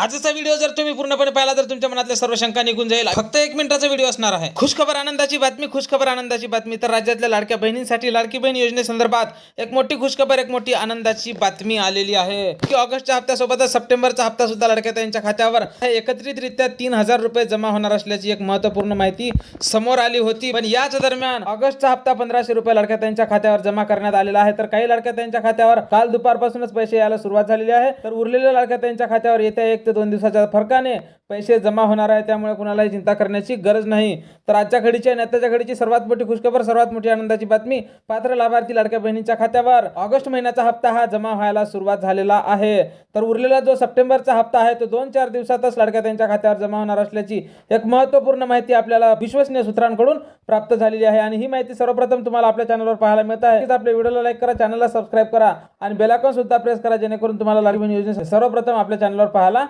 आजचा व्हिडिओ जर तुम्ही पूर्णपणे पाहिला तर तुमच्या मनातल्या सर्व शंका निघून जाईल. फक्त एक मिनिटाचा व्हिडिओ असणार आहे. खुशखबर आनंदाची बातमी खुशखबर आनंदाची बातमी. तर राज्यातल्या लाडक्या बहिणींसाठी लाडकी बहीण योजनेसंदर्भात एक मोठी खुशखबर एक मोठी आनंदाची बातमी आलेली आहे. की ऑगस्टच्या हप्त्यासोबतच सप्टेंबरचा हप्ता सुद्धा लाडक्या त्यांच्या खात्यावर एकत्रितरित्या तीन हजार रुपये जमा होणार असल्याची एक महत्त्वपूर्ण माहिती समोर आली होती. पण याच दरम्यान ऑगस्टचा हप्ता पंधराशे रुपये लाडक्या त्यांच्या खात्यावर जमा करण्यात आलेला आहे. तर काही लाडक्या त्यांच्या खात्यावर काल दुपारपासूनच पैसे यायला सुरुवात झालेली आहे. तर उरलेल्या लाडक्या त्यांच्या खात्यावर येत्या एक ते दोन दिवसाच्या फरकाने पैसे जमा होणार आहे त्यामुळे कुणालाही चिंता करण्याची गरज नाही. तर आजच्या घडीची आणि आताच्या घडीची सर्वात मोठी खुशखबर सर्वात मोठी आनंदाची बातमी पात्र लाभार्थी लाडक्या बहिणीच्या खात्यावर. ऑगस्ट महिन्याचा हप्ता हा जमा व्हायला सुरुवात झालेला आहे. तर उरलेला जो सप्टेंबरचा हप्ता आहे तो दोन चार दिवसातच लाडक्या त्यांच्या खात्यावर जमा होणार असल्याची एक महत्त्वपूर्ण माहिती आपल्याला विश्वसनीय सूत्रांकडून प्राप्त झालेली आहे. आणि ही माहिती सर्वप्रथम तुम्हाला आपल्या चॅनलवर पाहायला मिळत आहे. आपल्या व्हिडिओला लाईक करा चॅनलला सबस्क्राईब करा आणि बेलाकॉन सुद्धा प्रेस करा जेणेकरून तुम्हाला लाडकी बहीण योजने सर्वप्रथम आपल्या चॅनलवर पाहायला